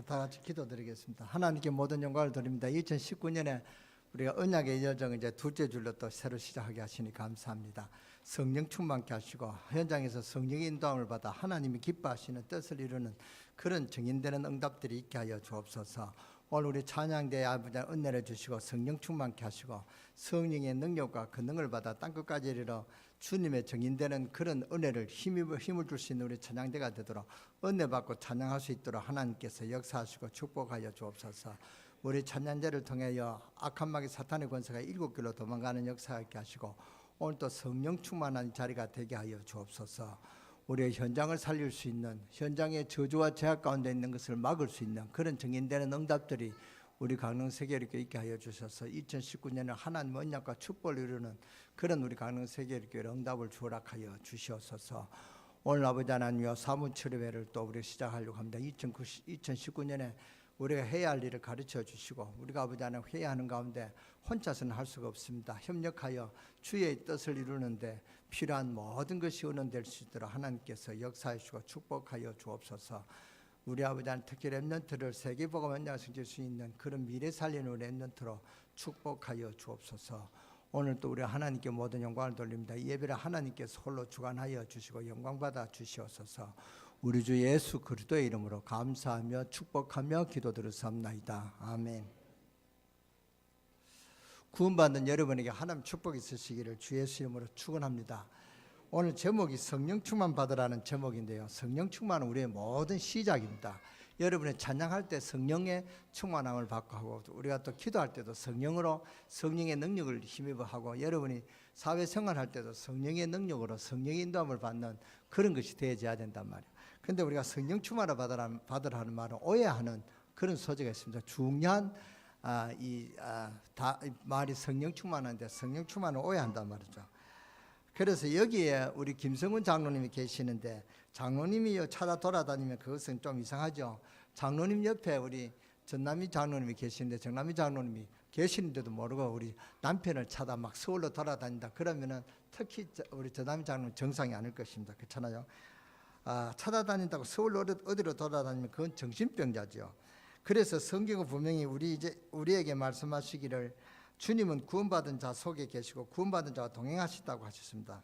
우리 다 같이 기도드리겠습니다. 하나님께 모든 영광을 드립니다. 2019년에 우리가 언약의 여정 이제 둘째 줄로 또 새로 시작하게 하시니 감사합니다. 성령 충만케 하시고 현장에서 성령의 인도함을 받아 하나님이 기뻐하시는 뜻을 이루는 그런 증인되는 응답들이 있게 하여 주옵소서. 오늘 우리 찬양대에 아버지 은혜를 주시고 성령 충만케 하시고 성령의 능력과 그 능을 받아 땅끝까지 이르러 주님의 증인되는 그런 은혜를 힘을 힘을 줄 수 있는 우리 찬양대가 되도록 은혜 받고 찬양할 수 있도록 하나님께서 역사하시고 축복하여 주옵소서. 우리 찬양제를 통하여 악한 마귀 사탄의 권세가 일곱 길로 도망가는 역사가 있게 하시고 오늘 또 성령 충만한 자리가 되게 하여 주옵소서. 우리의 현장을 살릴 수 있는 현장의 저주와 제약 가운데 있는 것을 막을 수 있는 그런 증인되는 응답들이 우리 강릉 세계 이렇게 있게 하여 주셔서 2019년에 하나님 언약과 축복을 이루는 그런 우리 강릉 세계 이렇게 응답을 주락하여 주시옵소서. 오늘 아버지 하나님여 사무치료회를 또 우리 시작하려고 합니다. 2019년에 우리가 해야 할 일을 가르쳐 주시고 우리가 아버지 하나님 회의하는 가운데 혼자서는 할 수가 없습니다. 협력하여 주의 뜻을 이루는데 필요한 모든 것이 은원될 수 있도록 하나님께서 역사해 주시고 축복하여 주옵소서. 우리 아버지 하나님 특히 랩런트를 세계복음 연장시킬 수 있는 그런 미래 살리는 랩런트로 축복하여 주옵소서. 오늘 또 우리 하나님께 모든 영광을 돌립니다. 이 예배를 하나님께서 홀로 주관하여 주시고 영광 받아 주시옵소서. 우리 주 예수 그리스도의 이름으로 감사하며 축복하며 기도드렸사옵나이다. 아멘. 구원받는 여러분에게 하나님 축복이 있으시기를 주 예수 이름으로 축원합니다. 오늘 제목이 성령 충만 받으라는 제목인데요. 성령 충만은 우리의 모든 시작입니다. 여러분의 찬양할 때 성령의 충만함을 받고 하고 우리가 또 기도할 때도 성령으로 성령의 능력을 힘입어 하고 여러분이 사회생활할 때도 성령의 능력으로 성령의 인도함을 받는 그런 것이 되어져야 된단 말이에요. 근데 우리가 성령 충만을 받으라는, 받으라는 말은 오해하는 그런 소지가 있습니다. 중요한 아, 이, 아, 다, 이 말이 성령 충만한데 성령 충만을 오해한단 말이죠. 그래서 여기에 우리 김성훈 장로님이 계시는데 장로님이 찾아 돌아다니면 그것은 좀 이상하죠. 장로님 옆에 우리 전남희 장로님이 계시는데 전남희 장로님이 계시는데도 모르고 우리 남편을 찾아 막 서울로 돌아다닌다. 그러면은 특히 저- 우리 전남희 장로님 정상이 아닐 것입니다. 그렇잖아요. 아, 찾아다닌다고 서울 어디- 어디로 돌아다니면 그건 정신병자죠. 그래서 성경은 분명히 우리 이제 우리에게 말씀하시기를 주님은 구원받은 자 속에 계시고 구원받은 자와 동행하시다고 하셨습니다.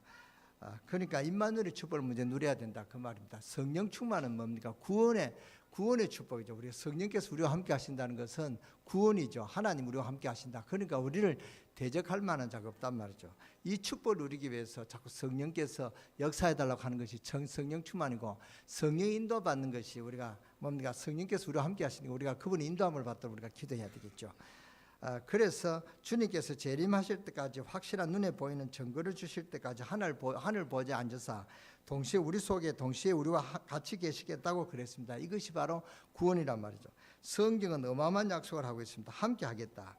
아, 그러니까 임마누엘의 축복을 먼저 누려야 된다 그 말입니다. 성령 충만은 뭡니까? 구원의 구원의 축복이죠. 우리 성령께서 우리와 함께 하신다는 것은 구원이죠. 하나님 우리와 함께 하신다. 그러니까 우리를 대적할 만한 자가 없단 말이죠. 이 축복을 누리기 위해서 자꾸 성령께서 역사해 달라고 하는 것이 정 성령 충만이고 성령 인도 받는 것이 우리가 뭡니까? 성령께서 우리와 함께 하시니까 우리가 그분의 인도함을 받도록 우리가 기도해야 되겠죠. 아, 그래서 주님께서 재림하실 때까지 확실한 눈에 보이는 증거를 주실 때까지 하늘 보, 하늘 보좌에 앉아서 동시에 우리 속에 동시에 우리와 하- 같이 계시겠다고 그랬습니다. 이것이 바로 구원이란 말이죠. 성경은 어마어마한 약속을 하고 있습니다. 함께 하겠다.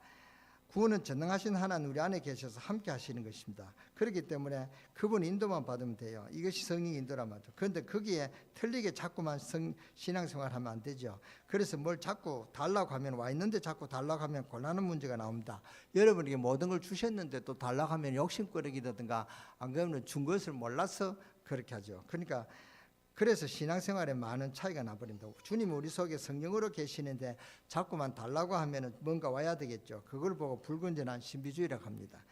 구원은 전능하신 하나님 우리 안에 계셔서 함께 하시는 것입니다. 그렇기 때문에 그분 인도만 받으면 돼요. 이것이 성령 인도란 말이죠. 그런데 거기에 틀리게 자꾸만 성, 신앙생활 하면 안 되죠. 그래서 뭘 자꾸 달라고 하면 와 있는데 자꾸 달라고 하면 곤란한 문제가 나옵니다. 여러분에게 모든 걸 주셨는데 또 달라고 하면 욕심거리기라든가 안 그러면 준 것을 몰라서 그렇게 하죠. 그러니까 그래서 신앙생활에 많은 차이가 나버린다고. 주님 우리 속에 성령으로 계시는데 자꾸만 달라고 하면은 뭔가 와야 되겠죠. 그걸 보고 불건전한 신비주의라고 합니다.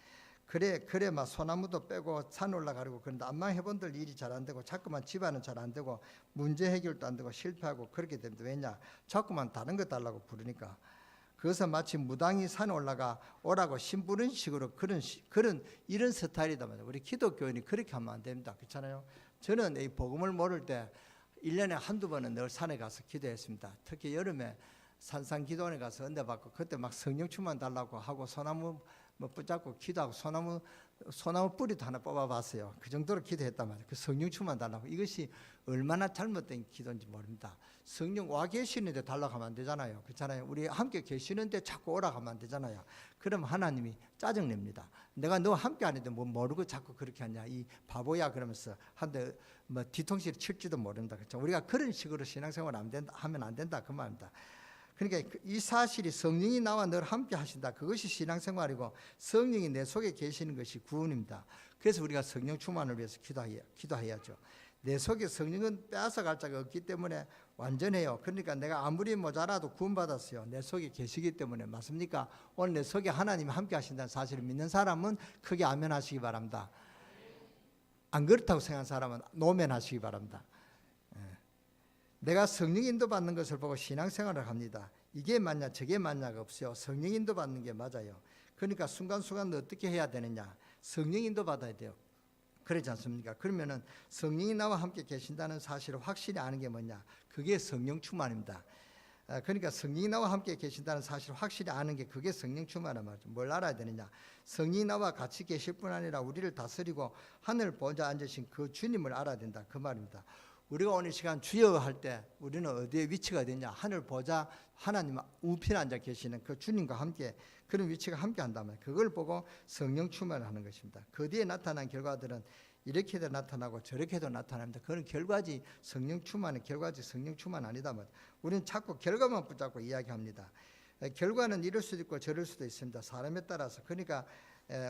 그래 그래 막 소나무도 빼고 산 올라가려고 그런데 안만 해본들 일이 잘 안 되고 자꾸만 집안은 잘 안 되고 문제 해결도 안 되고 실패하고 그렇게 됩니다. 왜냐? 자꾸만 다른 거 달라고 부르니까. 그것은 마치 무당이 산 올라가 오라고 심부른 식으로 그런 시- 그런 이런 스타일이다. 우리 기독교인이 그렇게 하면 안 됩니다. 그렇잖아요. 저는 이 복음을 모를 때 1년에 한두 번은 늘 산에 가서 기도했습니다. 특히 여름에 산상 기도원에 가서 은혜 받고 그때 막 성령 충만 달라고 하고 소나무 뭐 붙잡고 기도하고 소나무 소나무 뿌리도 하나 뽑아봤어요. 그 정도로 기도했단 말이에요. 그 성령 충만 달라고 이것이 얼마나 잘못된 기도인지 모릅니다. 성령 와 계시는데 달라고 하면 안 되잖아요. 그렇잖아요. 우리 함께 계시는데 자꾸 오라고 하면 안 되잖아요. 그럼 하나님이 짜증 냅니다. 내가 너 함께 안 했는데 뭐 모르고 자꾸 그렇게 하냐. 이 바보야 그러면서 한대 뭐 뒤통수를 칠지도 모른다. 그렇죠. 우리가 그런 식으로 신앙생활 안 된다 하면 안 된다 그 말입니다. 그러니까 그이 사실이 성령이 나와 늘 함께 하신다. 그것이 신앙생활이고 성령이 내 속에 계시는 것이 구원입니다. 그래서 우리가 성령 충만을 위해서 기도해야, 기도해야죠. 내 속에 성령은 빼앗아 갈 자가 없기 때문에 완전해요. 그러니까 내가 아무리 모자라도 구원받았어요. 내 속에 계시기 때문에 맞습니까? 오늘 내 속에 하나님이 함께 하신다는 사실을 믿는 사람은 크게 아멘하시기 바랍니다. 안 그렇다고 생각하는 사람은 노면하시기 바랍니다. 예. 내가 성령 인도 받는 것을 보고 신앙생활을 합니다. 이게 맞냐 저게 맞냐가 없어요. 성령 인도 받는 게 맞아요. 그러니까 순간순간 어떻게 해야 되느냐? 성령 인도 받아야 돼요. 그렇지 않습니까? 그러면은 성령이 나와 함께 계신다는 사실을 확실히 아는 게 뭐냐? 그게 성령 충만입니다. 아, 그러니까 성령이 나와 함께 계신다는 사실을 확실히 아는 게 그게 성령 충만이란 말이죠. 뭘 알아야 되느냐? 성령이 나와 같이 계실 뿐 아니라 우리를 다스리고 하늘 보좌 앉으신 그 주님을 알아야 된다. 그 말입니다. 우리가 오늘 시간 주여 할 때 우리는 어디에 위치가 되냐? 하늘 보좌 하나님 우편 앉아 계시는 그 주님과 함께 그런 위치가 함께 한다면 그걸 보고 성령 충만을 하는 것입니다. 그 뒤에 나타난 결과들은 이렇게도 나타나고 저렇게도 나타납니다. 그런 결과지 성령 충만의 결과지 성령 충만 아니다 말. 우리는 자꾸 결과만 붙잡고 이야기합니다. 에, 결과는 이럴 수도 있고 저럴 수도 있습니다. 사람에 따라서 그러니까 에,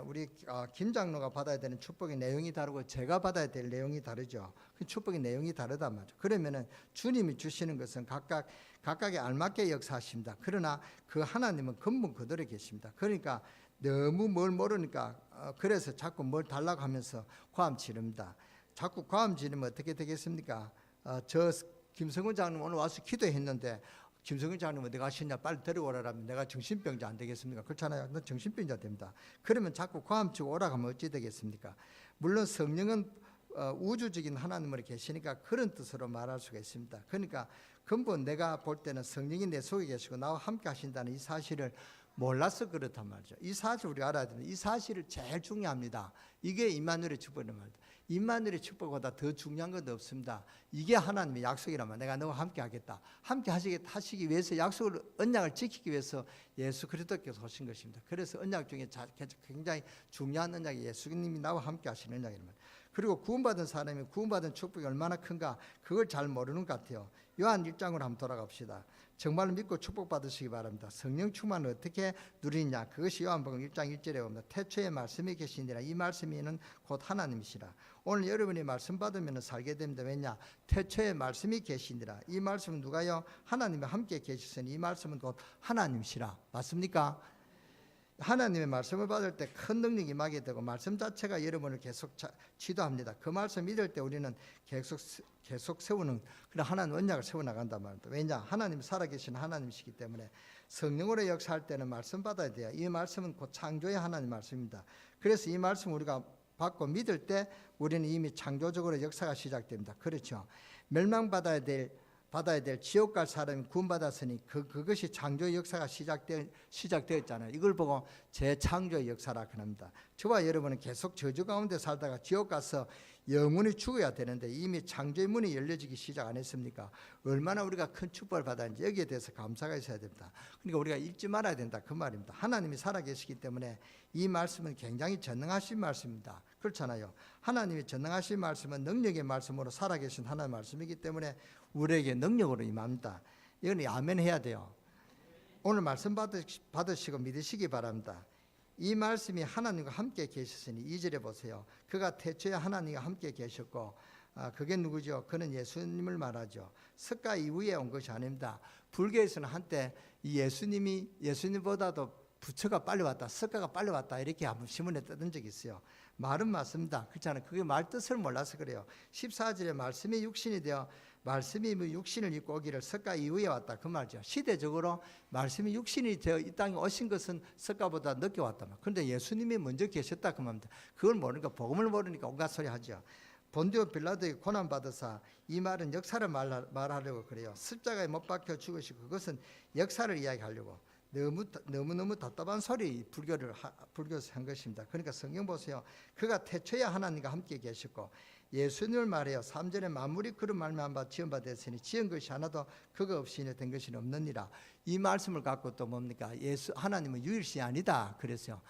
우리 어, 김 장로가 받아야 되는 축복의 내용이 다르고 제가 받아야 될 내용이 다르죠. 그 축복의 내용이 다르단 말이죠. 그러면은 주님이 주시는 것은 각각 각각에 알맞게 역사하십니다. 그러나 그 하나님은 근본 그대로 계십니다. 그러니까 너무 뭘 모르니까 어, 그래서 자꾸 뭘 달라고 하면서 과음 지릅니다. 자꾸 과음 지르면 어떻게 되겠습니까? 어, 저 김성훈 장님 오늘 와서 기도했는데 김성훈 장님 어디 가시냐 빨리 데려오라면 내가 정신병자 안 되겠습니까? 그렇잖아요. 너 정신병자 됩니다. 그러면 자꾸 과음 치고 오라 하면 어찌 되겠습니까? 물론 성령은 어, 우주적인 하나님으로 계시니까 그런 뜻으로 말할 수가 있습니다. 그러니까 근본 내가 볼 때는 성령이 내 속에 계시고 나와 함께 하신다는 이 사실을 몰라서 그렇단 말이죠. 이 사실 우리가 알아야 됩니다. 이 사실을 제일 중요합니다. 이게 임마누엘의 축복이란 말이죠. 임마누엘의 축복보다 더 중요한 건 없습니다. 이게 하나님의 약속이란 말. 내가 너와 함께 하겠다. 함께 하시겠다 하시기 위해서 약속을 언약을 지키기 위해서 예수 그리스도께서 오신 것입니다. 그래서 언약 중에 자- 굉장히 중요한 언약이 예수님이 나와 함께 하시는 언약이란 말이에요. 그리고 구원받은 사람이 구원받은 축복이 얼마나 큰가 그걸 잘 모르는 것 같아요. 요한 1장으로 한번 돌아갑시다. 정말 믿고 축복받으시기 바랍니다. 성령 충만을 어떻게 누리냐? 그것이 요한복음 1장 1절에 옵니다. 태초에 말씀이 계시니라 이 말씀이는 곧 하나님이시라. 오늘 여러분이 말씀 받으면 살게 됩니다. 왜냐? 태초에 말씀이 계시니라. 이 말씀은 누가요? 하나님이 함께 계시으니 이 말씀은 곧 하나님이시라. 맞습니까? 하나님의 말씀을 받을 때 큰 능력이 임하게 되고 말씀 자체가 여러분을 계속 자, 지도합니다. 그 말씀 믿을 때 우리는 계속 세- 계속 세우는 그런 하나님 언약을 세워 나간단 말입니다. 왜냐? 하나님 살아계신 하나님이시기 때문에 성령으로 역사할 때는 말씀 받아야 돼요. 이 말씀은 곧 창조의 하나님 말씀입니다. 그래서 이 말씀 우리가 받고 믿을 때 우리는 이미 창조적으로 역사가 시작됩니다. 그렇죠. 멸망받아야 될 받아야 될 지옥 갈 사람이 구원받았으니 그 그것이 창조의 역사가 시작되 시작되었잖아요. 이걸 보고 재창조의 역사라 그럽니다. 저와 여러분은 계속 저주 가운데 살다가 지옥 가서 영원히 죽어야 되는데 이미 창조의 문이 열려지기 시작 안 했습니까? 얼마나 우리가 큰 축복을 받았는지 여기에 대해서 감사가 있어야 됩니다. 그러니까 우리가 잊지 말아야 된다 그 말입니다. 하나님이 살아계시기 때문에 이 말씀은 굉장히 전능하신 말씀입니다. 그렇잖아요. 하나님이 전능하신 말씀은 능력의 말씀으로 살아계신 하나님의 말씀이기 때문에 우리에게 능력으로 임합니다. 이건 아멘 해야 돼요. 오늘 말씀 받으시, 받으시고 믿으시기 바랍니다. 이 말씀이 하나님과 함께 계셨으니 이절에 보세요. 그가 태초에 하나님과 함께 계셨고 아, 그게 누구죠? 그는 예수님을 말하죠. 석가 이후에 온 것이 아닙니다. 불교에서는 한때 이 예수님이 예수님보다도 부처가 빨리 왔다, 석가가 빨리 왔다 이렇게 한번 신문에 떠든 적이 있어요. 말은 맞습니다. 그렇잖아요. 그게 말 뜻을 몰라서 그래요. 14절에 말씀이 육신이 되어 말씀이 뭐 육신을 입고 오기를 석가 이후에 왔다 그 말이죠. 시대적으로 말씀이 육신이 되어 이 땅에 오신 것은 석가보다 늦게 왔다 말. 그런데 예수님이 먼저 계셨다 그 말입니다. 그걸 모르니까 복음을 모르니까 온갖 소리 하죠. 본디오 빌라도의 고난 받으사 이 말은 역사를 말하, 말하려고 그래요. 십자가에 못 박혀 죽으시고 그것은 역사를 이야기하려고 너무 너무 너무 답답한 소리 불교를 하, 불교에서 한 것입니다. 그러니까 성경 보세요. 그가 태초에 하나님과 함께 계셨고 예수님을 말해요. 3절에 만물이 그런 지은 바 됐으니 지은 것이 하나도 그거 없이 된 것이 없느니라. 이 말씀을 갖고 또 뭡니까? 예수 하나님은 유일시 아니다. 그랬어요.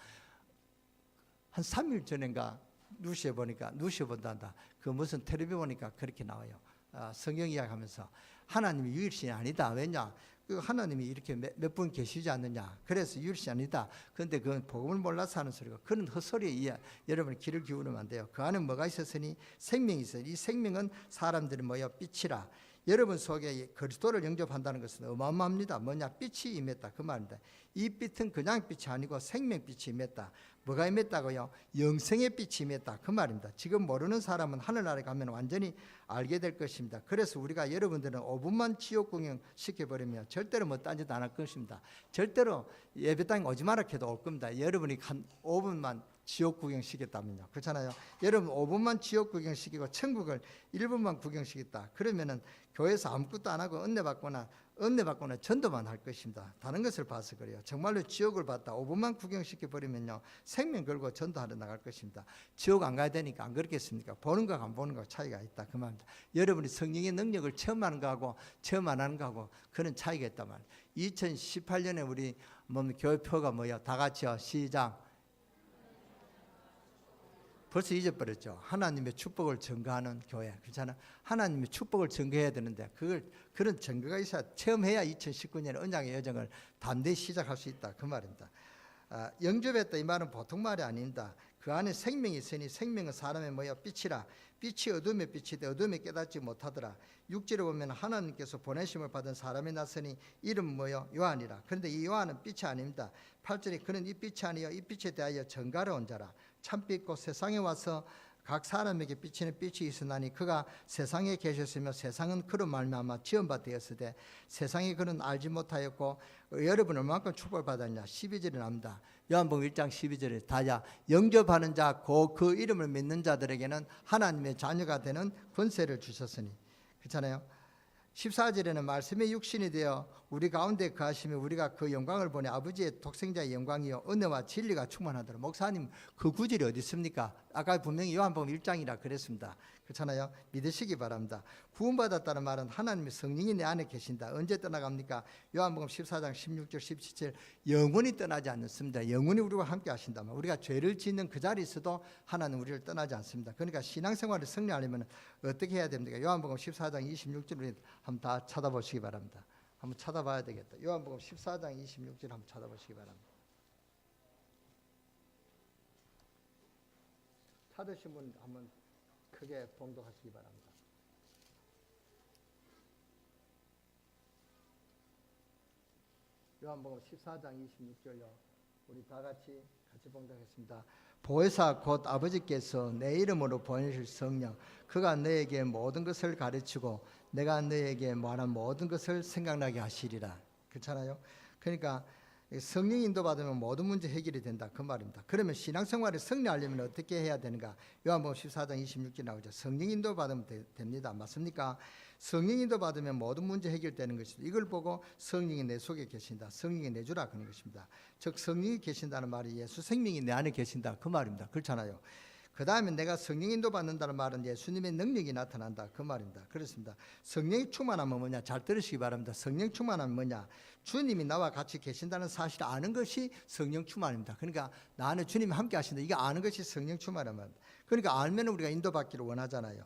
한 3일 전인가 뉴스에 보니까 뉴스에 본단다. 그 무슨 텔레비 보니까 그렇게 나와요. 아, 성경 이야기하면서 하나님이 유일신이 아니다. 왜냐? 그 하나님이 이렇게 몇 분 계시지 않느냐. 그래서 유일신이 아니다. 그런데 그건 복음을 몰라서 하는 소리고 그런 헛소리에 이해, 여러분 귀를 기울이면 안 돼요. 그 안에 뭐가 있었으니 생명이 있어요. 이 생명은 사람들이 뭐요? 빛이라. 여러분 속에 이 그리스도를 영접한다는 것은 어마어마합니다. 뭐냐? 빛이 임했다. 그 말입니다. 이 빛은 그냥 빛이 아니고 생명빛이 임했다. 뭐가 임했다고요? 영생의 빛이 임했다. 그 말입니다. 지금 모르는 사람은 하늘나라에 가면 완전히 알게 될 것입니다. 그래서 우리가 여러분들은 5분만 지옥 구경 시켜버리면 절대로 뭐 딴짓 안 할 것입니다. 절대로 예배당에 오지 마라 해도 올 겁니다. 여러분이 한 5분만 지옥 구경 시켰다면요. 그렇잖아요. 여러분 5분만 지옥 구경 시키고 천국을 1분만 구경 시켰다. 그러면은 교회에서 아무것도 안 하고 은혜 받거나 은혜 받거나 전도만 할 것입니다. 다른 것을 봐서 그래요. 정말로 지옥을 봤다. 5분만 구경시켜 버리면요. 생명 걸고 전도하러 나갈 것입니다. 지옥 안 가야 되니까 안 그렇겠습니까? 보는 거안 보는 거 차이가 있다. 그 말입니다. 여러분이 성령의 능력을 체험 하는 거하고 체험 안 하는 거하고 그런 차이가 있단 말이에요. 2018년에 우리 뭐 교회표가 뭐야? 다 같이요. 시작. 벌써 잊어버렸죠. 하나님의 축복을 증거하는 교회. 그렇잖아. 하나님의 축복을 증거해야 되는데 그걸 그런 증거가 있어야 체험해야 2019년에 언약의 여정을 담대히 시작할 수 있다. 그 말입니다. 아, 영접했다 이 말은 보통 말이 아닙니다. 그 안에 생명이 있으니 생명은 사람의 뭐야 빛이라 빛이 어둠의 빛이되 어둠에 깨닫지 못하더라. 육지로 보면 하나님께서 보내심을 받은 사람이 났으니 이름 뭐요 요한이라. 그런데 이 요한은 빛이 아닙니다. 8절에 그는 이 빛이 아니요 이 빛에 대하여 전가로운 자라. 참빛 곧 세상에 와서 각 사람에게 비치는 빛이 있으나니 그가 세상에 계셨으며 세상은 그로 말미암아 지음바 되었으되 세상이 그는 알지 못하였고 여러분 얼마만큼 축복을 받았냐? 12절에 나옵니다. 요한복음 1장 12절에 다야 영접하는 자고 그 이름을 믿는 자들에게는 하나님의 자녀가 되는 권세를 주셨으니. 그렇잖아요 14절에는 말씀의 육신이 되어 우리 가운데 거하시며 우리가 그 영광을 보내 아버지의 독생자의 영광이요 은혜와 진리가 충만하더라. 목사님 그 구절이 어디 있습니까? 아까 분명히 요한복음 1장이라 그랬습니다. 그렇잖아요. 믿으시기 바랍니다. 구원받았다는 말은 하나님의 성령이 내 안에 계신다. 언제 떠나갑니까? 요한복음 14장 16절 17절 영원히 떠나지 않습니다. 영원히 우리와 함께 하신다면 우리가 죄를 짓는 그 자리에 있어도 하나님 우리를 떠나지 않습니다. 그러니까 신앙생활을 승리하려면 어떻게 해야 됩니까? 요한복음 14장 26절 우리 한번 다 찾아보시기 바랍니다. 한번 찾아봐야 되겠다. 요한복음 14장 26절 한번 찾아보시기 바랍니다. 찾으신 분 한번 크게 봉독하시기 바랍니다. 요한복음 14장 26절요. 우리 다 같이 같이 봉독했습니다. 보혜사 곧 아버지께서 내 이름으로 보내실 성령 그가 너에게 모든 것을 가르치고 내가 너에게 말한 모든 것을 생각나게 하시리라. 그렇잖아요. 그러니까 성령 인도 받으면 모든 문제 해결이 된다 그 말입니다. 그러면 신앙생활에 승리하려면 어떻게 해야 되는가? 요한복음 14장 26절 나오죠. 성령 인도 받으면 되, 됩니다. 맞습니까? 성령 인도 받으면 모든 문제 해결되는 것입니다. 이걸 보고 성령이 내 속에 계신다. 성령이 내 주라 그런 것입니다. 즉 성령이 계신다는 말이 예수 생명이 내 안에 계신다 그 말입니다. 그렇잖아요. 그 다음에 내가 성령 인도 받는다는 말은 예수님의 능력이 나타난다 그 말입니다. 그렇습니다. 성령이 충만하면 뭐냐? 잘 들으시기 바랍니다. 성령 충만하면 뭐냐? 주님이 나와 같이 계신다는 사실을 아는 것이 성령 충만입니다. 그러니까 나는 주님이 함께 하신다. 이게 아는 것이 성령 충만입니다. 그러니까 알면 우리가 인도받기를 원하잖아요.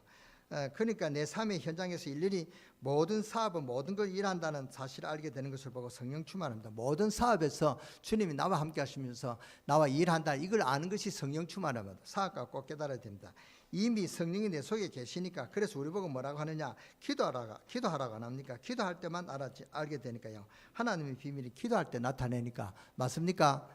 에, 그러니까 내 삶의 현장에서 일일이 모든 사업은 모든 걸 일한다는 사실을 알게 되는 것을 보고 성령 충만합니다. 모든 사업에서 주님이 나와 함께 하시면서 나와 일한다. 이걸 아는 것이 성령 충만합니다. 사업가 꼭 깨달아야 됩니다. 이미 성령이 내 속에 계시니까 그래서 우리 보고 뭐라고 하느냐 기도하라가 기도하라고 안 합니까 기도할 때만 알았지 알게 되니까요 하나님의 비밀이 기도할 때 나타내니까 맞습니까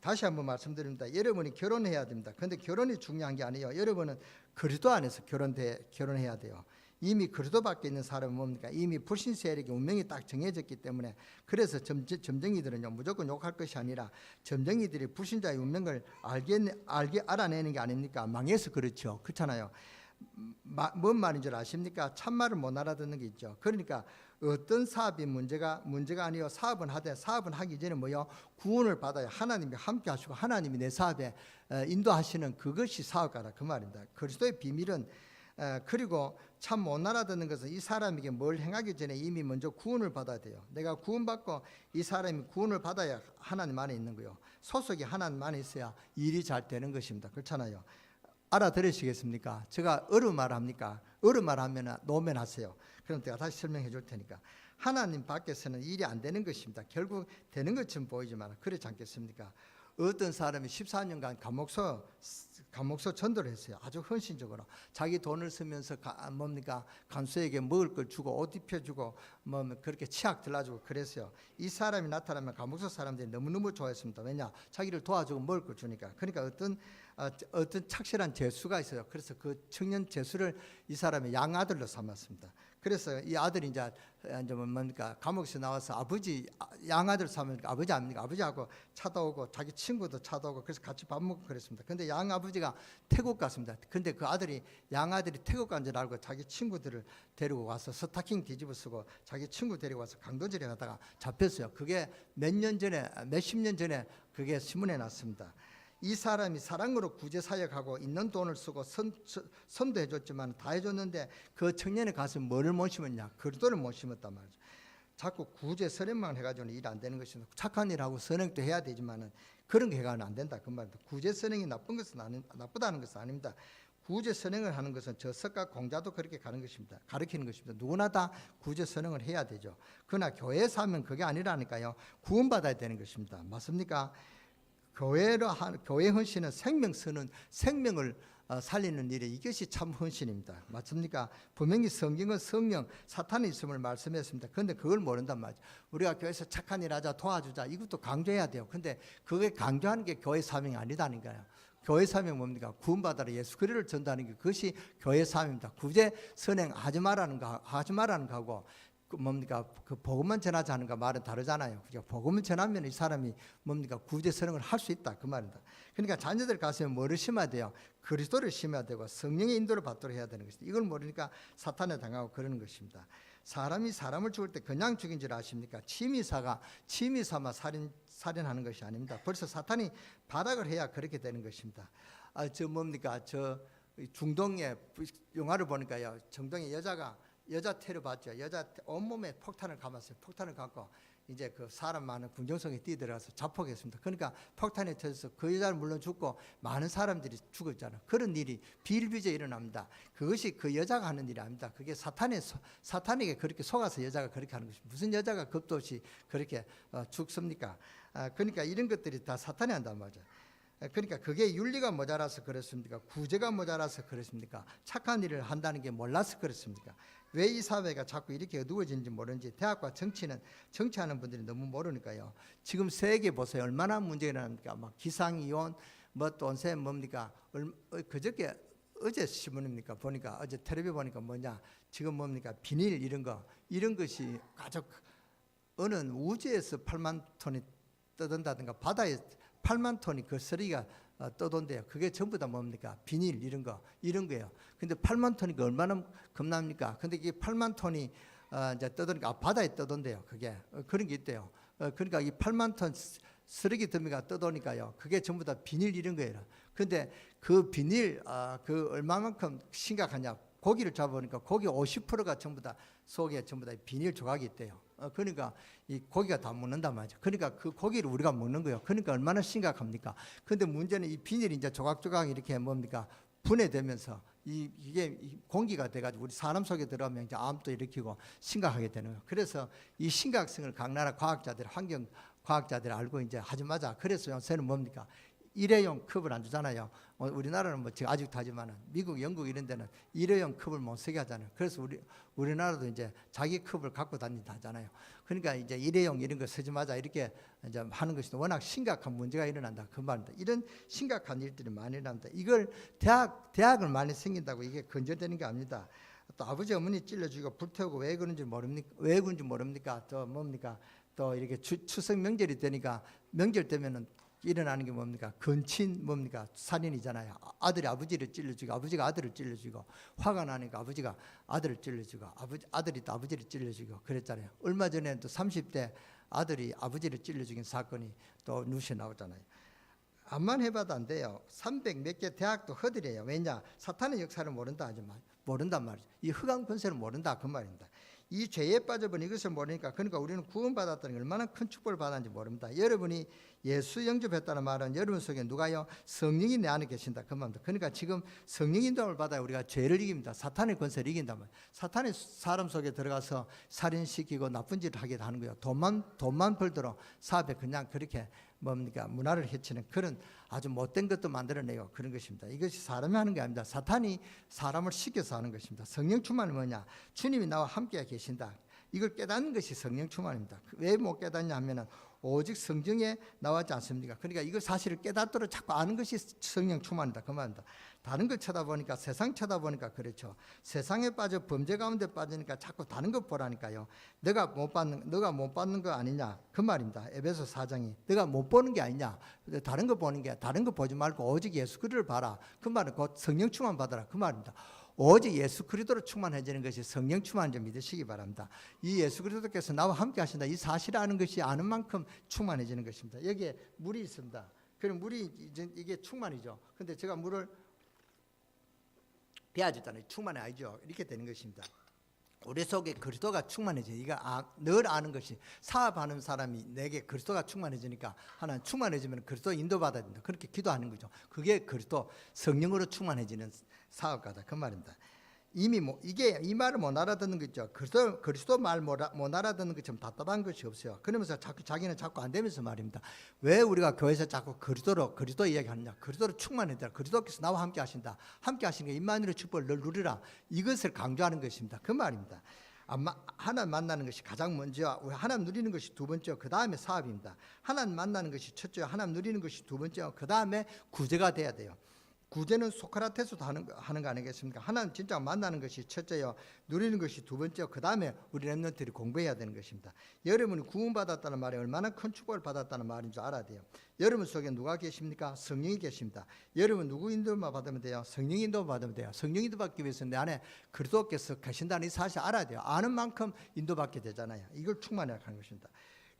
다시 한번 말씀드립니다 여러분이 결혼해야 됩니다 근데 결혼이 중요한 게 아니에요 여러분은 그리스도 안에서 결혼돼 결혼해야 돼요 이미 그리스도 밖에 있는 사람은 뭡니까? 이미 불신 세력의 운명이 딱 정해졌기 때문에 그래서 점, 점쟁이들은요 무조건 욕할 것이 아니라 점쟁이들이 불신자의 운명을 알게 알게 알아내는 게 아닙니까? 망해서 그렇죠. 그렇잖아요. 마, 뭔 말인 줄 아십니까? 참말을 못 알아듣는 게 있죠. 그러니까 어떤 사업이 문제가 문제가 아니요 사업은 하되 사업은 하기 전에 뭐요 구원을 받아야 하나님이 함께 하시고 하나님이 내 사업에 어, 인도하시는 그것이 사업가라 그 말입니다. 그리스도의 비밀은 에, 그리고 참 못 알아듣는 것은 이 사람에게 뭘 행하기 전에 이미 먼저 구원을 받아야 돼요. 내가 구원받고 이 사람이 구원을 받아야 하나님 안에 있는 거요. 소속이 하나님 안에 있어야 일이 잘 되는 것입니다. 그렇잖아요. 알아들으시겠습니까? 제가 어느 말 합니까? 어느 말 하면 노면하세요. 그럼 제가 다시 설명해 줄 테니까. 하나님 밖에서는 일이 안 되는 것입니다. 결국 되는 것처럼 보이지만 그렇지 않겠습니까? 어떤 사람이 14년간 감옥서 감옥소 전도를 했어요. 아주 헌신적으로 자기 돈을 쓰면서 가, 뭡니까 간수에게 먹을 걸 주고 옷 입혀주고 뭐 그렇게 치약 들라주고 그랬어요. 이 사람이 나타나면 감옥소 사람들이 너무 너무 좋아했습니다. 왜냐 자기를 도와주고 먹을 걸 주니까. 그러니까 어떤 어, 어떤 착실한 재수가 있어요. 그래서 그 청년 재수를 이 사람의 양아들로 삼았습니다. 그래서 이 아들이 이제 이제 뭡니까 감옥에서 나와서 아버지 아, 양아들 삼으니까 아버지 아닙니까 아버지하고 차도 오고 자기 친구도 차도 오고 그래서 같이 밥 먹고 그랬습니다. 근데 양 아버지가 태국 갔습니다. 근데 그 아들이 양 아들이 태국 간 줄 알고 자기 친구들을 데리고 와서 스타킹 뒤집어 쓰고 자기 친구 데리고 와서 강도질에 하다가 잡혔어요. 그게 몇 년 전에 몇 십 년 전에 그게 신문에 났습니다. 이 사람이 사랑으로 구제 사역하고 있는 돈을 쓰고 선, 선도 해줬지만 다 해줬는데 그 청년의 가슴 뭐를 못 심었냐 그리도를 못 심었단 말이죠. 자꾸 구제 선행만 해가지고는 일 안 되는 것입니다. 착한 일하고 선행도 해야 되지만은 그런 게 해가는 안 된다 그 말입니다. 구제 선행이 나쁜 것은 아니, 나쁘다는 것은 아닙니다. 구제 선행을 하는 것은 저 석가 공자도 그렇게 가는 것입니다. 가르치는 것입니다. 누구나 다 구제 선행을 해야 되죠. 그러나 교회에서 하면 그게 아니라니까요. 구원받아야 되는 것입니다. 맞습니까? 교회로 한 교회 헌신은 생명 쓰는 생명을 어, 살리는 일에 이것이 참 헌신입니다. 맞습니까? 분명히 성경은 성령 사탄이 있음을 말씀했습니다. 그런데 그걸 모른단 말이죠. 우리가 교회에서 착한 일 하자 도와주자 이것도 강조해야 돼요. 근데 그게 강조하는 게 교회 사명이 아니다니까요. 교회 사명 뭡니까? 구원받아라 예수 그리스도를 전도하는 게 그것이 교회 사명입니다. 구제 선행 하지 말라는 거 하지 말라는 거고 그 뭡니까 그 복음만 전하지 않은가 말은 다르잖아요. 그죠? 복음을 전하면 이 사람이 뭡니까 구제 선언을 할 수 있다 그 말입니다. 그러니까 자녀들 가슴에 뭐를 심어야 돼요? 그리스도를 심어야 되고 성령의 인도를 받도록 해야 되는 것입니다. 이걸 모르니까 사탄에 당하고 그러는 것입니다. 사람이 사람을 죽을 때 그냥 죽인 줄 아십니까? 취미사가 취미삼아 살인 살인하는 것이 아닙니다. 벌써 사탄이 발악을 해야 그렇게 되는 것입니다. 아 저 뭡니까 저 중동의 영화를 보니까요 정동의 여자가 여자 테러 받죠. 여자 온몸에 폭탄을 감았어요. 폭탄을 감고 이제 그 사람 많은 군정성에 뛰어들어가서 자폭했습니다. 그러니까 폭탄에 터져서 그 여자는 물론 죽고 많은 사람들이 죽었잖아요. 그런 일이 비일비재 일어납니다. 그것이 그 여자가 하는 일이 아닙니다. 그게 사탄의 사탄에게 그렇게 속아서 여자가 그렇게 하는 것입니다. 무슨 여자가 겁도 없이 그렇게 어, 죽습니까? 아, 그러니까 이런 것들이 다 사탄이 한단 말이죠. 그러니까 그게 윤리가 모자라서 그렇습니까? 구제가 모자라서 그렇습니까? 착한 일을 한다는 게 몰라서 그렇습니까? 왜 이 사회가 자꾸 이렇게 어두워지는지 모르는지 대학과 정치는 정치하는 분들이 너무 모르니까요. 지금 세계 보세요. 얼마나 문제가 일어납니까? 막 기상이온, 뭐 돈세 뭡니까? 얼, 어, 그저께 어제 신문입니까? 보니까 어제 텔레비 보니까 뭐냐? 지금 뭡니까? 비닐 이런 거 이런 것이 아주 어느 우주에서 8만 톤이 떠든다든가 바다에 8만 톤이 그 쓰레기가 어, 떠돈대요. 그게 전부 다 뭡니까? 비닐 이런 거 이런 거예요. 근데 8만 톤이니까 얼마나 겁납니까? 근데 이게 8만 톤이 어, 이제 떠도니까 아, 바다에 떠돈대요. 그게 어, 그런 게 있대요. 어, 그러니까 이 8만 톤 쓰레기 더미가 떠도니까요. 그게 전부 다 비닐 이런 거예요. 근데 그 비닐 아, 그 얼마만큼 심각하냐? 고기를 잡아보니까 고기 50%가 전부 다 속에 전부 다 비닐 조각이 있대요. 어, 그러니까 이 고기가 다 먹는단 말이죠. 그러니까 그 고기를 우리가 먹는 거예요. 그러니까 얼마나 심각합니까? 근데 문제는 이 비닐이 이제 조각조각 이렇게 뭡니까? 분해되면서 이, 이게 공기가 돼가지고 우리 사람 속에 들어가면 이제 암도 일으키고 심각하게 되는 거예요. 그래서 이 심각성을 각 나라 과학자들, 환경 과학자들이 알고 이제 하지 마자. 그래서 요새는 뭡니까? 일회용 컵을 안 주잖아요. 어, 우리나라는 뭐 아직도 하지만 미국, 영국 이런 데는 일회용 컵을 못 쓰게 하잖아요. 그래서 우리 우리나라도 이제 자기 컵을 갖고 다닌다 하잖아요. 그러니까 이제 일회용 이런 거 쓰지 마자 이렇게 이제 하는 것이 워낙 심각한 문제가 일어난다 그 말입니다. 이런 심각한 일들이 많이 일어난다. 이걸 대학 대학을 많이 생긴다고 이게 건절되는 게 아닙니다. 또 아버지 어머니 찔러주고 불태우고 왜 그런지 모릅니까? 왜 그런지 모릅니까? 또 뭡니까? 또 이렇게 추, 추석 명절이 되니까 명절 되면은 일어나는 게 뭡니까? 근친 뭡니까? 살인이잖아요. 아- 아들이 아버지를 찔러주고 아버지가 아들을 찔러주고 화가 나니까 아버지가 아들을 찔러주고 아버지 아들이 또 아버지를 찔러주고 그랬잖아요. 얼마 전에 또 30대 아들이 아버지를 찔러 죽인 사건이 또 뉴스에 나오잖아요. 암만 해봐도 안 돼요. 300 몇 개 대학도 허들이에요. 왜냐? 사탄의 역사를 모른다 하지만 모른단 말이죠. 이 흑암 권세를 모른다 그 말입니다. 이 죄에 빠져본 이것을 모르니까 그러니까 우리는 구원받았다는 게 얼마나 큰 축복을 받았는지 모릅니다. 여러분이 예수 영접했다는 말은 여러분 속에 누가요? 성령이 내 안에 계신다 그 말입니다. 그러니까 지금 성령 인도를 받아야 우리가 죄를 이깁니다. 사탄의 권세를 말이에요. 사탄이 사람 속에 들어가서 살인시키고 나쁜 짓을 하게 하는 거예요. 돈만 돈만 벌도록 사업에 그냥 그렇게 뭡니까 문화를 해치는 그런 아주 못된 것도 만들어내요 그런 것입니다. 이것이 사람이 하는 게 아닙니다. 사탄이 사람을 시켜서 하는 것입니다. 성령 충만은 뭐냐? 주님이 나와 함께 계신다. 이걸 깨닫는 것이 성령 충만입니다. 왜 못 깨닫냐 하면은 오직 성경에 나왔지 않습니까? 그러니까 이걸 사실을 깨닫도록 자꾸 아는 것이 성령 충만이다. 그 말입니다. 다른 걸 쳐다보니까 세상 쳐다보니까 그렇죠. 세상에 빠져 범죄 가운데 빠지니까 자꾸 다른 것 보라니까요. 내가 못 받는 너가 못 받는 거 아니냐 그 말입니다. 에베소 4장이 내가 못 보는 게 아니냐. 다른 거 보는 게 다른 거 보지 말고 오직 예수 그리스도를 봐라. 그 말은 곧 성령 충만 받아라. 그 말입니다. 오직 예수 그리스도로 충만해지는 것이 성령 충만인 줄 믿으시기 바랍니다. 이 예수 그리스도께서 나와 함께 하신다. 이 사실을 아는 것이 아는 만큼 충만해지는 것입니다. 여기에 물이 있습니다. 그럼 물이 이제 이게 충만이죠. 근데 제가 물을 배아줬잖아요. 충만이 아니죠. 이렇게 되는 것입니다. 우리 속에 그리스도가 충만해져. 이거 아, 늘 아는 것이 사업하는 사람이 내게 그리스도가 충만해지니까 하나님 충만해지면 그리스도 인도받아야 된다. 그렇게 기도하는 거죠. 그게 그리스도 성령으로 충만해지는 사업가다. 그 말입니다. 이미 뭐 이게 이 말을 못 알아듣는 거죠. 그리스도 그리스도 말못 알아듣는 것처럼 답답한 것이 없어요. 그러면서 자꾸 자기는 자꾸 안 되면서 말입니다. 왜 우리가 교회에서 자꾸 그리스도로 그리스도 이야기하느냐? 그리스도로 충만해다. 그리스도께서 나와 함께 하신다. 함께 하시는 게 임마누엘 축복을 늘 누리라. 이것을 강조하는 것입니다. 그 말입니다. 아마 하나님 만나는 것이 가장 먼저 하나님 누리는 것이 두 번째 그 다음에 사업입니다. 하나님 만나는 것이 첫째 하나님 누리는 것이 두 번째 그 다음에 구제가 돼야 돼요. 구제는 소크라테스도 하는, 거- 하는 거 아니겠습니까? 하나님 진짜 만나는 것이 첫째요. 누리는 것이 두 번째요. 그 다음에 우리 랩런들이 공부해야 되는 것입니다. 여러분이 구원받았다는 말이 얼마나 큰 축복을 받았다는 말인 줄 알아야 돼요. 여러분 속에 누가 계십니까? 성령이 계십니다. 여러분 누구 인도만 받으면 돼요? 성령 인도 받으면 돼요. 성령 인도 받기 위해서 내 안에 그리스도께서 계신다는 이 사실 알아야 돼요. 아는 만큼 인도받게 되잖아요. 이걸 충만해야 하는 것입니다.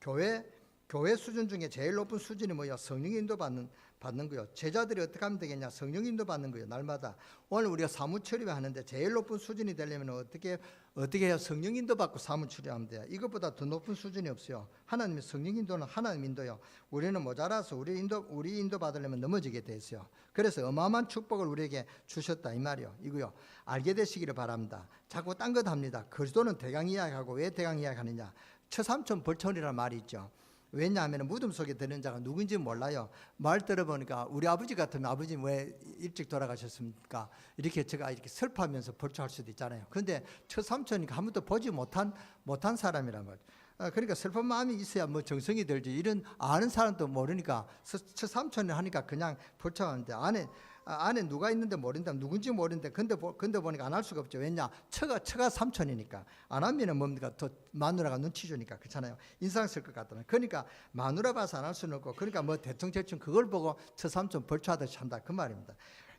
교회 교회 수준 중에 제일 높은 수준이 뭐야? 성령 인도 받는 받는 거요. 제자들이 어떻게 하면 되겠냐? 성령 인도 받는 거요. 날마다 오늘 우리가 사무 처리를 하는데 제일 높은 수준이 되려면 어떻게 어떻게 해야 성령 인도 받고 사무 처리하면 돼요. 이것보다 더 높은 수준이 없어요. 하나님의 성령 인도는 하나님 인도요. 우리는 모자라서 우리 인도 우리 인도 받으려면 넘어지게 돼 있어요. 그래서 어마어마한 축복을 우리에게 주셨다 이 말이요. 이거요. 알게 되시기를 바랍니다. 자꾸 딴 것 합니다. 그리스도는 대강 이야기하고 왜 대강 이야기하느냐? 처삼촌 벌촌이라는 말이 있죠. 왜냐하면 무덤 속에 드는 자가 누군지 몰라요. 말 들어보니까 우리 아버지 같으면 아버지 왜 일찍 돌아가셨습니까? 이렇게 제가 이렇게 슬퍼하면서 벌초할 수도 있잖아요. 근데 처삼촌이니까 한 번도 보지 못한 못한 사람이란 말이에요. 아, 그러니까 슬픈 마음이 있어야 뭐 정성이 들지. 이런 아는 사람도 모르니까 처삼촌을 하니까 그냥 벌초하는데 안에 아, 안에 누가 있는데 모른다. 누군지 모르는데 근데 보, 근데 보니까 안 할 수가 없죠. 왜냐? 처가 처가 삼촌이니까 안 하면은 뭡니까? 더 마누라가 눈치 주니까 그렇잖아요. 인상 쓸 것 같다는. 그러니까 마누라 봐서 안 할 수는 없고 그러니까 뭐 대충 대충 그걸 보고 처삼촌 벌초하듯이 한다 그 말입니다.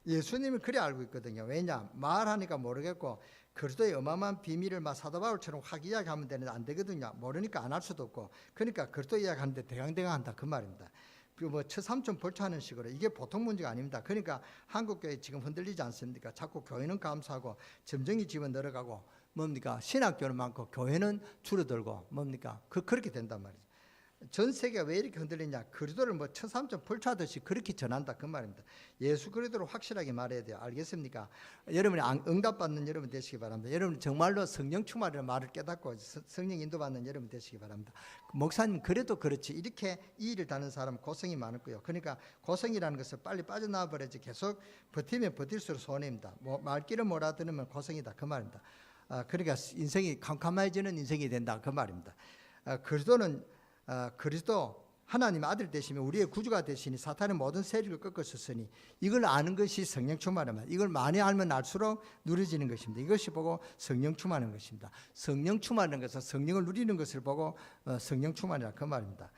예수님이 그래 알고 있거든요. 왜냐? 말하니까 모르겠고 그리스도의 어마어마한 비밀을 막 사도 바울처럼 확 이야기하면 되는데 안 되거든요. 모르니까 안 할 수도 없고 그러니까 그리스도 이야기하는데 대강대강 한다 그 말입니다. 그뭐 처삼촌 벌초하는 식으로 이게 보통 문제가 아닙니다. 그러니까 한국 교회 지금 흔들리지 않습니까? 자꾸 교회는 감사하고 점정이 집어 늘어가고 뭡니까 신학교는 많고 교회는 줄어들고 뭡니까 그 그렇게 된단 말이죠. 전 세계가 왜 이렇게 흔들리냐? 그리스도를 뭐 처삼촌 벌초하듯이 그렇게 전한다 그 말입니다. 예수 그리스도를 확실하게 말해야 돼요. 알겠습니까? 여러분이 안- 응답받는 여러분 되시기 바랍니다. 여러분 정말로 성령 충만이라는 말을 깨닫고 서- 성령 인도받는 여러분 되시기 바랍니다. 목사님 그래도 그렇지 이렇게 이 일을 다는 사람 고생이 거예요. 그러니까 고생이라는 것을 빨리 빠져나와 버려야지 계속 버티면 버틸수록 손해입니다. 뭐 말귀를 몰아들으면 고생이다 그 말입니다. 아, 그러니까 인생이 캄캄해지는 인생이 된다 그 말입니다. 아, 그리스도는 아, 그리스도 하나님 아들 되시면 우리의 구주가 되시니 사탄의 모든 세력을 꺾으셨으니 이걸 아는 것이 성령 충만이다. 이걸 많이 알면 알수록 누려지는 것입니다. 이것이 보고 성령 충만한 것입니다. 성령 충만한 것은 성령을 누리는 것을 보고 어, 성령 충만이라 그 말입니다.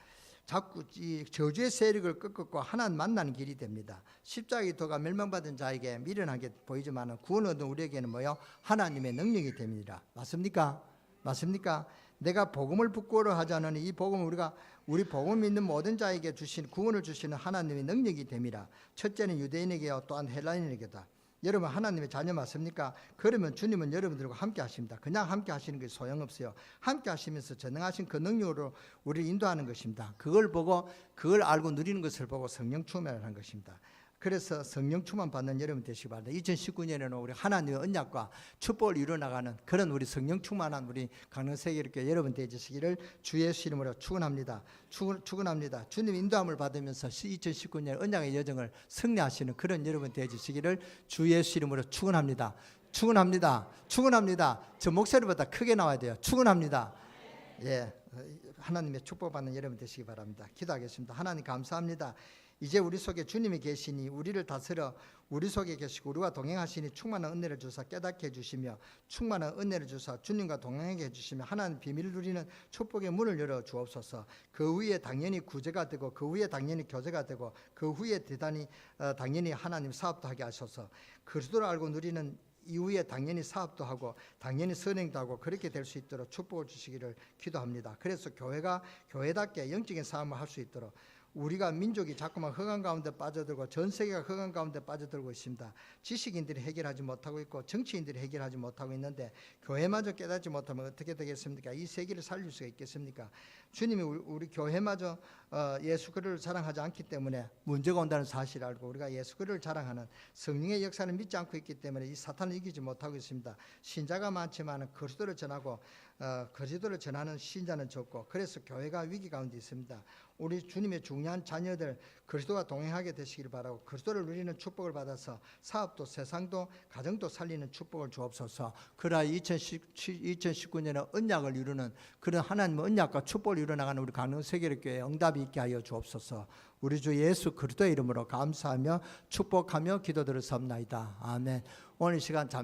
자꾸 이 저주의 세력을 꺾고 하나님 만나는 길이 됩니다. 십자가의 도가 멸망받은 자에게 미련하게 보이지만 구원 얻은 우리에게는 뭐요? 하나님의 능력이 됩니다. 맞습니까? 맞습니까? 내가 복음을 부끄러워하지 않으니 이 복음을 우리가 우리 복음 믿는 모든 자에게 주신 구원을 주시는 하나님의 능력이 됨이라. 첫째는 유대인에게요 또한 헬라인에게다. 여러분 하나님의 자녀 맞습니까? 그러면 주님은 여러분들과 함께 하십니다. 그냥 함께 하시는 게 소용없어요. 함께 하시면서 전능하신 그 능력으로 우리를 인도하는 것입니다. 그걸 보고 그걸 알고 누리는 것을 보고 성령 충만을 한 것입니다. 그래서 성령 충만 받는 여러분 되시기 바랍니다. 2019년에는 우리 하나님의 언약과 축복을 이루어 나가는 그런 우리 성령 충만한 우리 강릉세계교회 여러분 되시기를 주 예수 이름으로 축원합니다. 축원, 축원합니다. 주님 인도함을 받으면서 2019년 언약의 여정을 승리하시는 그런 여러분 되시기를 주 예수 이름으로 축원합니다. 축원합니다. 축원합니다. 저 목소리보다 크게 나와야 돼요. 축원합니다. 예, 어, 하나님의 축복받는 여러분 되시기 바랍니다. 기도하겠습니다. 하나님 감사합니다. 이제 우리 속에 주님이 계시니 우리를 다스려 우리 속에 계시고 우리와 동행하시니 충만한 은혜를 주사 깨닫게 해주시며 충만한 은혜를 주사 주님과 동행하게 해주시며 하나님 비밀을 누리는 축복의 문을 열어 주옵소서. 그 후에 당연히 구제가 되고 그 후에 당연히 교제가 되고 그 후에 대단히 어, 당연히 하나님 사업도 하게 하셔서 그리스도를 알고 누리는 이후에 당연히 사업도 하고 당연히 선행도 하고 그렇게 될 수 있도록 축복을 주시기를 기도합니다. 그래서 교회가 교회답게 영적인 삶을 할 수 있도록 우리가 민족이 자꾸만 허강 가운데 빠져들고 전 세계가 허강 가운데 빠져들고 있습니다. 지식인들이 해결하지 못하고 있고 정치인들이 해결하지 못하고 있는데 교회마저 깨닫지 못하면 어떻게 되겠습니까? 이 세계를 살릴 수가 있겠습니까? 주님이 우리, 우리 교회마저 어, 예수 그리스도를 자랑하지 않기 때문에 문제가 온다는 사실을 알고 우리가 예수 그리스도를 자랑하는 성령의 역사를 믿지 않고 있기 때문에 이 사탄을 이기지 못하고 있습니다. 신자가 많지만 그리스도를 전하고 어, 그리스도를 전하는 신자는 적고 그래서 교회가 위기 가운데 있습니다. 우리 주님의 중요한 자녀들 그리스도와 동행하게 되시기를 바라고 그리스도를 누리는 축복을 받아서 사업도 세상도 가정도 살리는 축복을 주옵소서. 그러나 2019년에 언약을 이루는 그런 하나님의 언약과 축복을 이루어나가는 우리 가능 세계교회 응답이 있게 하여 주옵소서. 우리 주 예수 그리스도의 이름으로 감사하며 축복하며 기도드렸사옵나이다. 아멘. 오늘 이 시간 잠